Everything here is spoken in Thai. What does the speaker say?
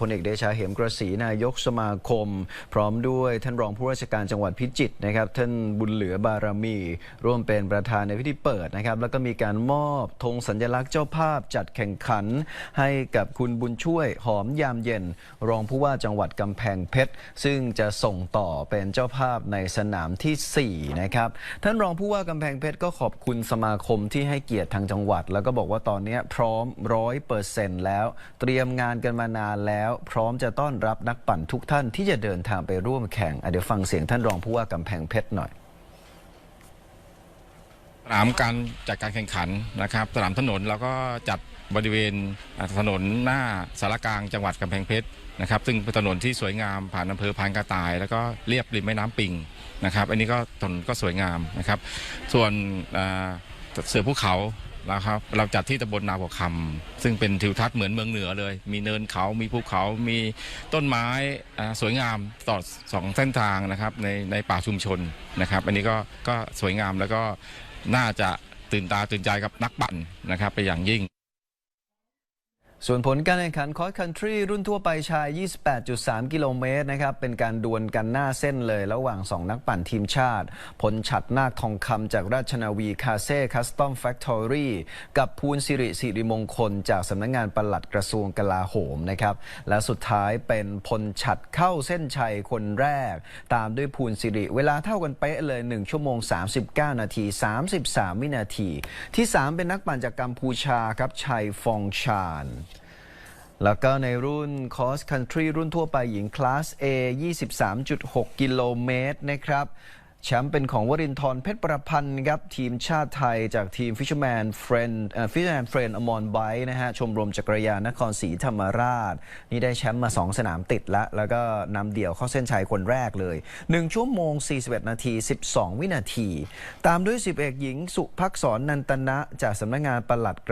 พลเอกเดชาเหมกระศรีนายกสมาคม พร้อมด้วยท่านรองผู้ราชการจังหวัดพิจิตรนะครับ ท่านบุญเหลือบารมี ร่วมเป็นประธานในพิธีเปิดนะครับ แล้วก็มีการมอบธงสัญลักษณ์เจ้าภาพจัดแข่งขัน ให้กับคุณบุญช่วยหอมยามเย็น รองผู้ว่าจังหวัดกำแพงเพชร ซึ่งจะส่งต่อเป็นเจ้าภาพในสนามทีสี่4 นะครับท่านรองผู้ว่ากำแพงเพชรก็ขอบคุณสมาคมที่ให้เกียรติทางจังหวัด แล้วก็บอกว่าตอนนี้พร้อมร้อยเปอร์เซ็นต์แล้ว เตรียมงานกันมานานแล้วพร้อมจะต้อนรับนักปั่นทุกท่านที่จะเดินทางไปร่วมแข่งเดี๋ยวฟังเสียงท่านรองผู้ว่ากำแพงเพชรหน่อยสนามการจัดการแข่งขันนะครับ สนามถนนเราก็จัดบริเวณถนนหน้าสารกลางจังหวัดกำแพงเพชรนะครับซึ่งเป็นถนนที่สวยงามผ่านอำเภอพานกระต่าย แล้วก็เรียบริมแม่น้ำปิงนะครับ อันนี้ก็ถนนก็สวยงามนะครับ ส่วนเสือภูเขา นะครับ เราจัดที่ตำบลนาบวคำซึ่งเป็นทิวทัศน์เหมือนเมืองเหนือเลย มีเนินเขา มีภูเขา มีต้นไม้สวยงามต่อสองเส้นทางนะครับในในป่าชุมชนนะครับ อันนี้ก็ก็สวยงามแล้วก็น่าจะตื่นตาตื่นใจกับนักปั่นนะครับไปอย่างยิ่ง ส่วนผลการแข่งขันคอร์สคันทรีรุ่นทั่วไปชาย 28.3 กิโลเมตรนะครับ เป็นการดวลกันหน้าเส้นเลยระหว่าง 2 นักปั่นทีมชาติ ผลฉัดนาคทองคำจากราชนาวีคาเซ่คัสตอมแฟคทอรี่กับภูนสิริสิริมงคล จากสำนักงงานปลัดกระทรวงกลาโหมนะครับ และสุดท้ายเป็นพลฉัดเข้าเส้นชัยคนแรก ตามด้วยภูนสิริ เวลาเท่ากันเป๊ะเลย 1 ชั่วโมง 39 นาที 33 วินาที ที่ 3 เป็นนักปั่นจากกัมพูชาครับชัยฟองชาน แล้วก็ในรุ่น Cross Country รุ่นทั่วไปหญิงคลาส A 23.6 กิโลเมตรนะครับแชมป์เป็นของวรินทร์เพชรประพันธ์ครับ ทีมชาติไทยจากทีม Fisherman Friend เอ่อ Fisherman Friend อมรไบนะฮะ ชมรมจักรยานนครศรีธรรมราช นี่ได้แชมป์มา 2 สนามติดแล้วแล้วก็นำเดี่ยวเข้าเส้นชัยคนแรกเลย 1 ชั่วโมง 41 นาที 12 วินาที ตามด้วย10เอกหญิงสุภักษรนันตนะ จากสำนักงานปลัด